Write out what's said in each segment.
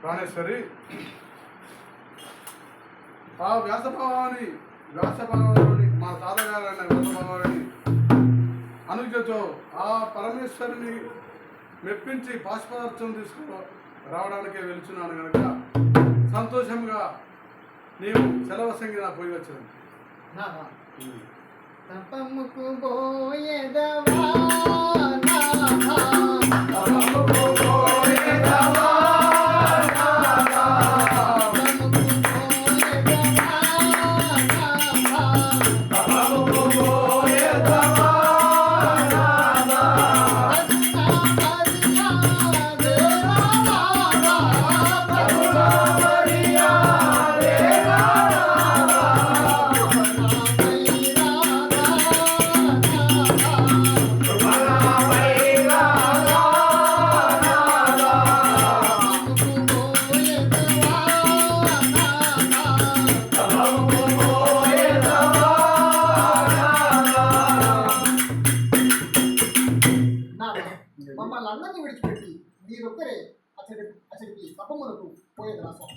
ప్రాణేశ్వరి ఆ. వ్యాస భగవాని వ్యాస భగవాని మా తాతగారైన వ్యాస భగవాని అనుజ్ఞతో ఆ పరమేశ్వరుని మెప్పించి పాశపదార్థం తీసుకు రావడానికే వెళ్తున్నాను కనుక సంతోషంగా నీవు సెలవు సంగిన పోయి వచ్చాను తపముకు పోయేదవా మమ్మల్ని అందరినీ విడిచిపెట్టి మీరొక్కరే అతడి అతడికి తపములకు పోయేది రా స్వామి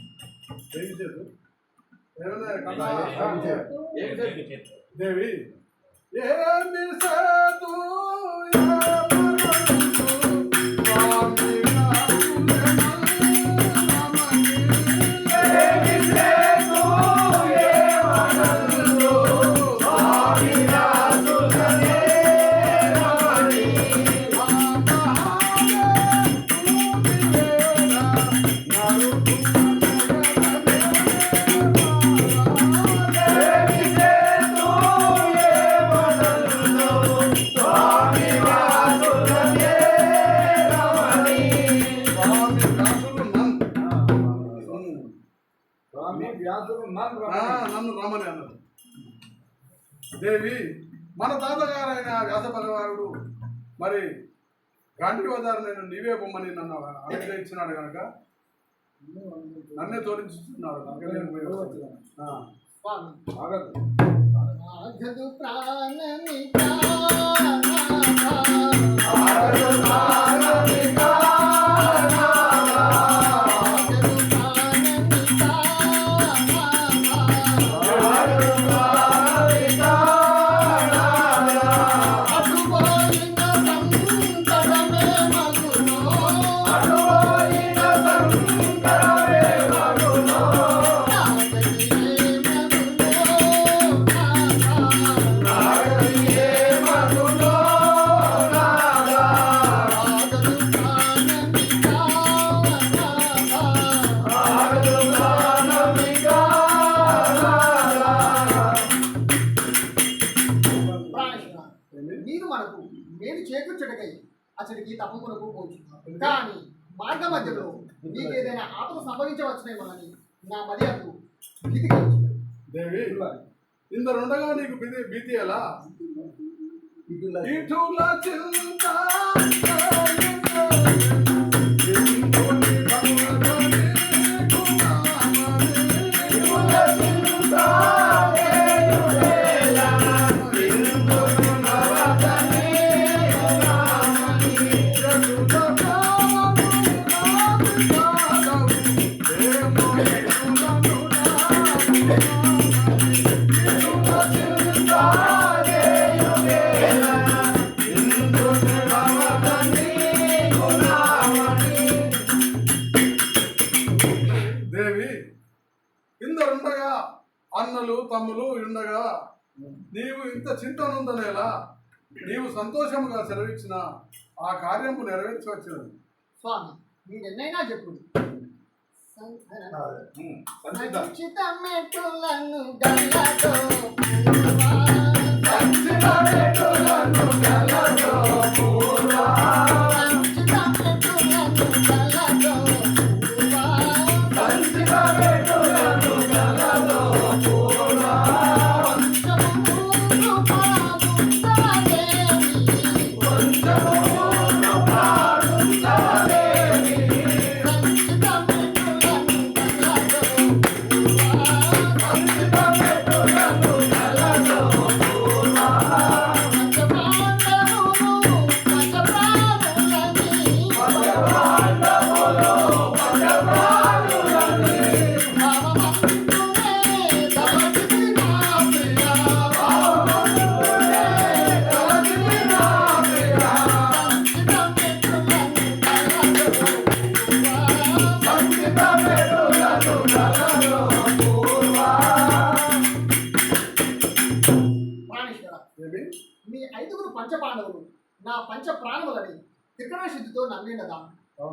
దేవి ఏమి సేతు దేవి మన తాతగారైన వ్యాస భగవానుడు మరి గాంధీవదారు నేను నీవే బొమ్మని నన్ను అనుగ్రహించినాడు కనుక నన్నే తోరించుతున్నాడు అందుకే నేను కానీ మార్గ మధ్యలో మీకు ఏదైనా ఆపద సంభవించవచ్చునేమోనని నా మర్యాదకు భీతి కలిగింది దేవి ఇందరుండగా నీకు భీతి భీతి ఎలా ఇటుల చింత సంతోషముగా సెలవిచ్చిన ఆ కార్యము నెరవేర్చవచ్చినది స్వామి మీరు ఎన్నైనా చెప్పు సంచిత. సంచితమెటులను గల్లతో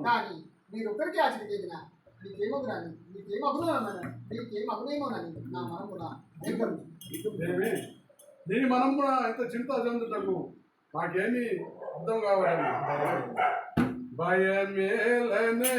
కానీ మీరొక్కరికి ఆచరణ చేసిన మీకేమగునని మీకేమగునని మీకేమగునేమోనని నా మనమున దగ్గర దేవి నీ మనం కూడా ఎంత చింత చెందుటకు నాకేమీ అర్థం కావాలి భయమేలనే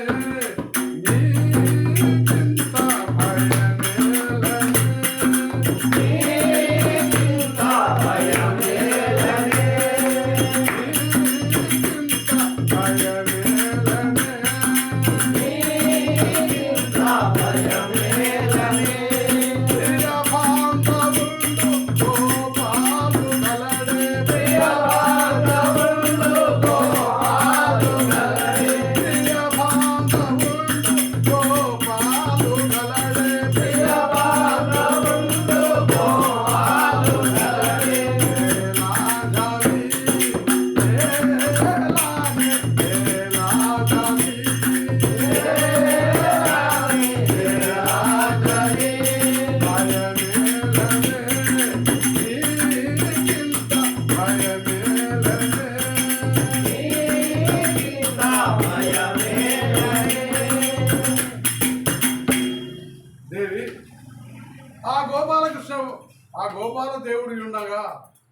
దేవుడు ఉండగా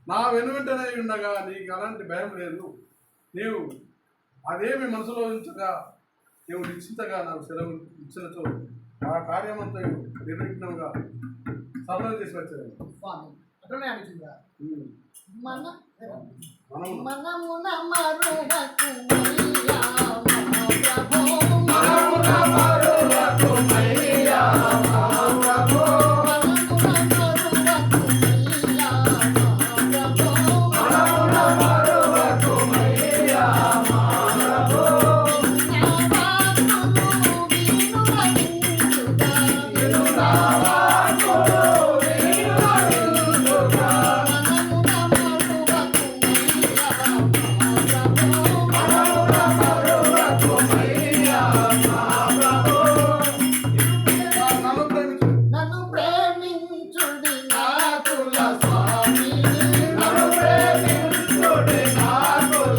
నా వెనువెంటనే ఉండగా నీకు అలాంటి భయం లేదు. నీవు అదేమి మనసులో ఉంచగా నీవు నిశ్చితగా నాకు సెలవు ఇచ్చినచో ఆ కార్యమంతా నిర్విఘ్నంగా సఫలం చేసి వచ్చాను. మన మనం మనమున మరువకు మయ్యా మా ప్రభో మనమున మయ్యా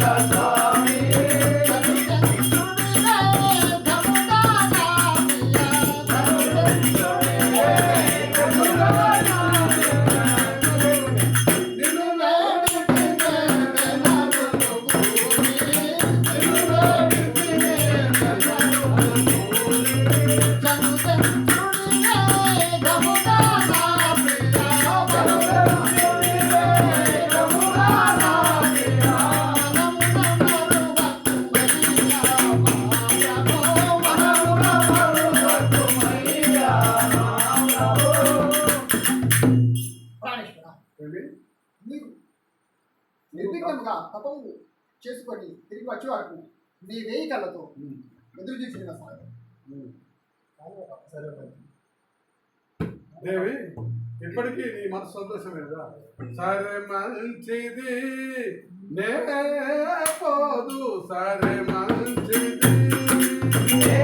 Santa. తపము చేసుకొని తిరిగి వచ్చే వరకు నీ వేయి కళ్ళతో. ఎదురు సార్ ఉమ్. దేవి ఇప్పటికీ నీ మనసు సంతోషమే కదా సరే మంచిది. నే పోదు. సరే మంచిది. నే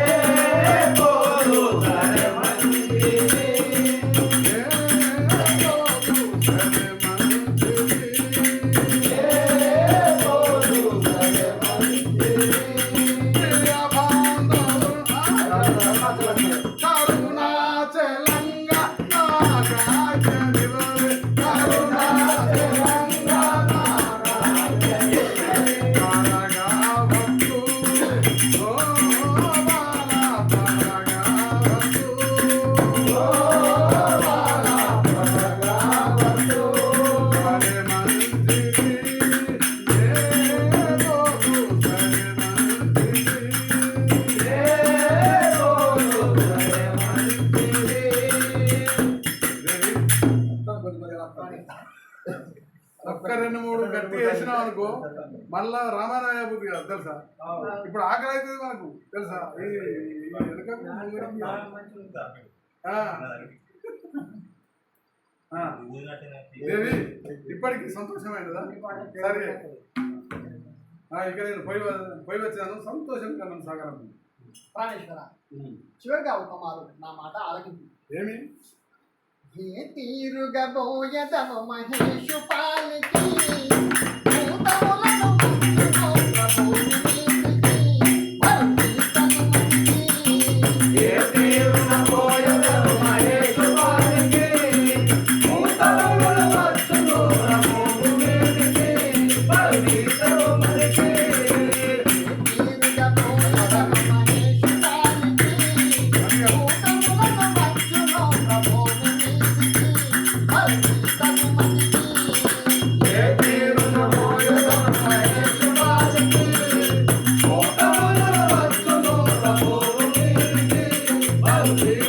ఒక్క రెండు మూడు గట్టి వేసినాం అనుకో మళ్ళా రామారాయ బుద్ధి కాదు తెలుసా? ఇప్పుడు ఆకలి అవుతుంది మనకు తెలుసా. దేవి ఇప్పటికి సంతోషమైనదా సరే. ఆ, ఇక నేను పోయి పోయి వచ్చాను. సంతోషంగా నన్ను సాగరం. ప్రాణేశ్వర. చివరిగా ఒక మారు నా మాట ఆలకింపు ఏమి? ఏ తీరుగా బోయదము మహేషు పాలికి வாழ்வு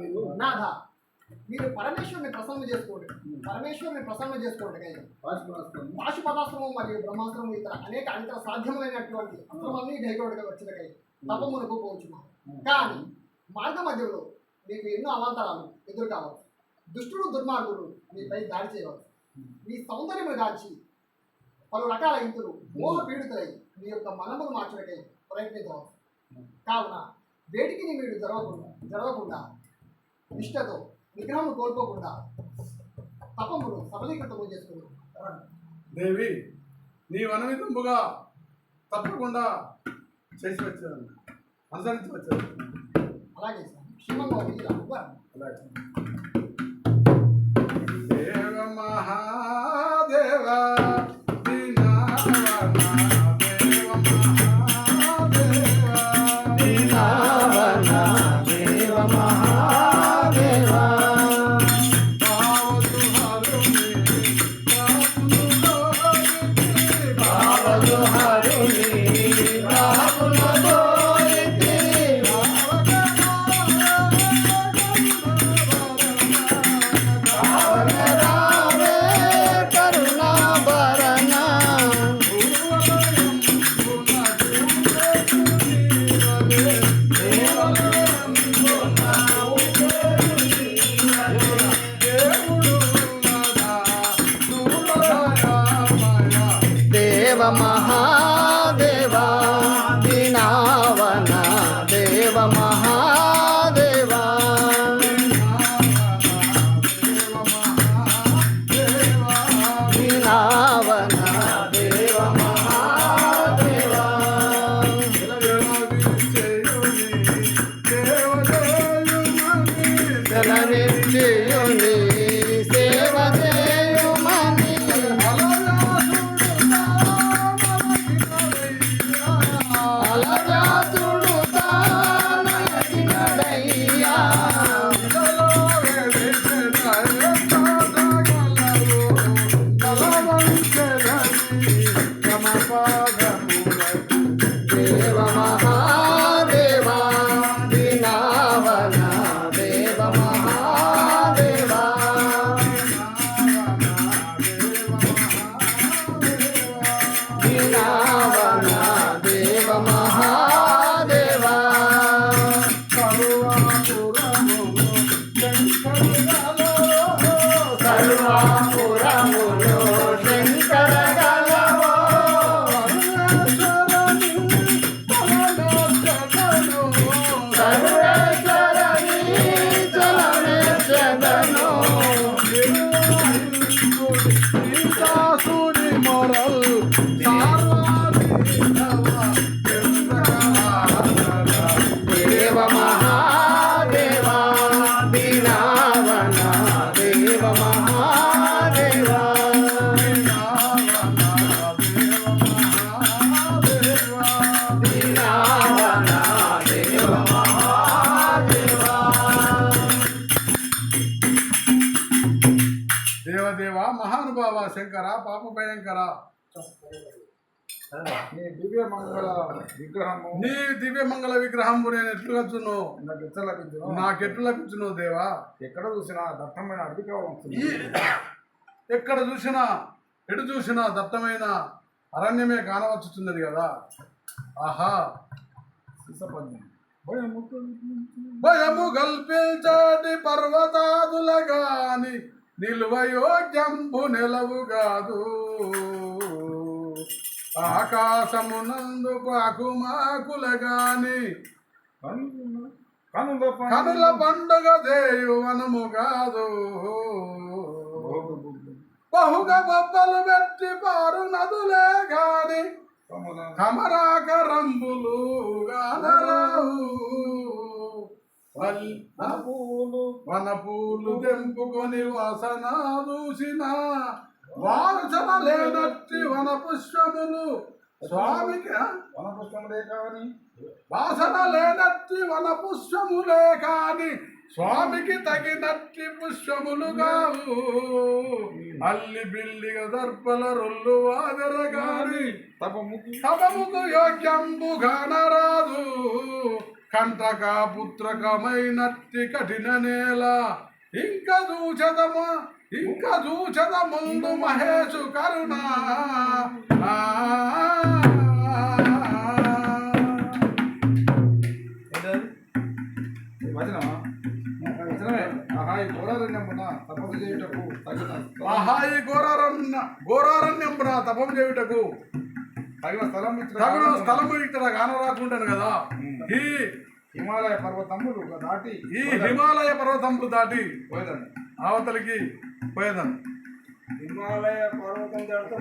మీరు? నాథ. మీరు పరమేశ్వరుని ప్రసన్న చేసుకోండి. పరమేశ్వరుని ప్రసన్న చేసుకోండి పాశుపరాస్త్రం పాశుపదాస్త్రము మరియు బ్రహ్మాస్త్రము ఇతర అనేక అంతర సాధ్యమైనటువంటి అస్త్రమన్నీ ఢైకోడుగా వచ్చిన కై తపమునకు పోచున్నాం. కానీ మార్గ మధ్యలో మీకు ఎన్నో అవాంతరాలు ఎదురు కావచ్చు దుష్టుడు దుర్మార్గుడు మీపై దాడి చేయవచ్చు. మీ సౌందర్యము గాంచి పలు రకాల ఇంతులు మోహ పీడితులై మీ యొక్క మనమును మార్చడకై ప్రయత్నించవచ్చు. కావున వేటికి మీరు జరగకుండా జరగకుండా నిష్ఠతో విగ్రహం కోల్పోకుండా తపమును సబలీకృతము చేసుకున్నాం దేవి నీ వనమితంబుగా తప్పకుండా చేసి వచ్చాను. అనుసరించి వచ్చాను. అలాగే స్వామి. క్షేమంగా. అలాగే. పాప భయంకర. నీ దివ్య మంగళ విగ్రహము. నీ దివ్య మంగళ విగ్రహంబు నేను ఎట్లు వచ్చును నాకు ఎట్లా లభించును? నాకెట్లు లభించును దేవా? ఎక్కడ చూసినా దట్టమైన ఈ వస్తుంది ఎక్కడ చూసినా ఎటు చూసినా దట్టమైన అరణ్యమే కానవచ్చుతున్నది కదా. ఆహా. భయము భయము కల్పించాటి పర్వతాదుల గాని నిలువయోగ్యంబు నిలవు కాదు. ఆకాశమునందు పాకుమాకుల గాని కనుల పండుగ దేయువనము కాదు. బహుగా బొబ్బలు పెట్టి పారు నదులే గాని కమరాక రంబులు గానరావు వల్- పూలు వన పూలు తెంపుకొని వాసన దూసిన వాసన లేనట్టి వన పుష్పములు స్వామికి ఆ? వనపుష్పములే కాని వాసన లేనట్టి వన పుష్పములే కాని స్వామికి తగినట్టి పుష్పములు కావు. అల్లి బిల్లిగ దర్పల రొల్లు వాదర గాని తపముకి యోగ్యంబు గానరాదు కంటక పుత్రకమైనట్టి కఠిన నేల ఇంక దూచదమ ఇంక దూచద ముందు మహేషు కరుణ ఆ. వచనమా వచనమే ఆహా ఈ ఘోరారణ్యమున తపస్సు చేయుటకు తగిన మహాయి ఘోరారణ్య ఘోరారణ్యంబున తపం చేయుటకు తగిన స్థలం ఇచ్చిన తగిన స్థలము ఇక్కడ కానరాకుంటాను కదా ఈ హిమాలయ పర్వతములు దాటి ఈ హిమాలయ పర్వతములు దాటి పోయేదండి అవతలికి పోయేదాన్ని. హిమాలయ పర్వతం దాటితే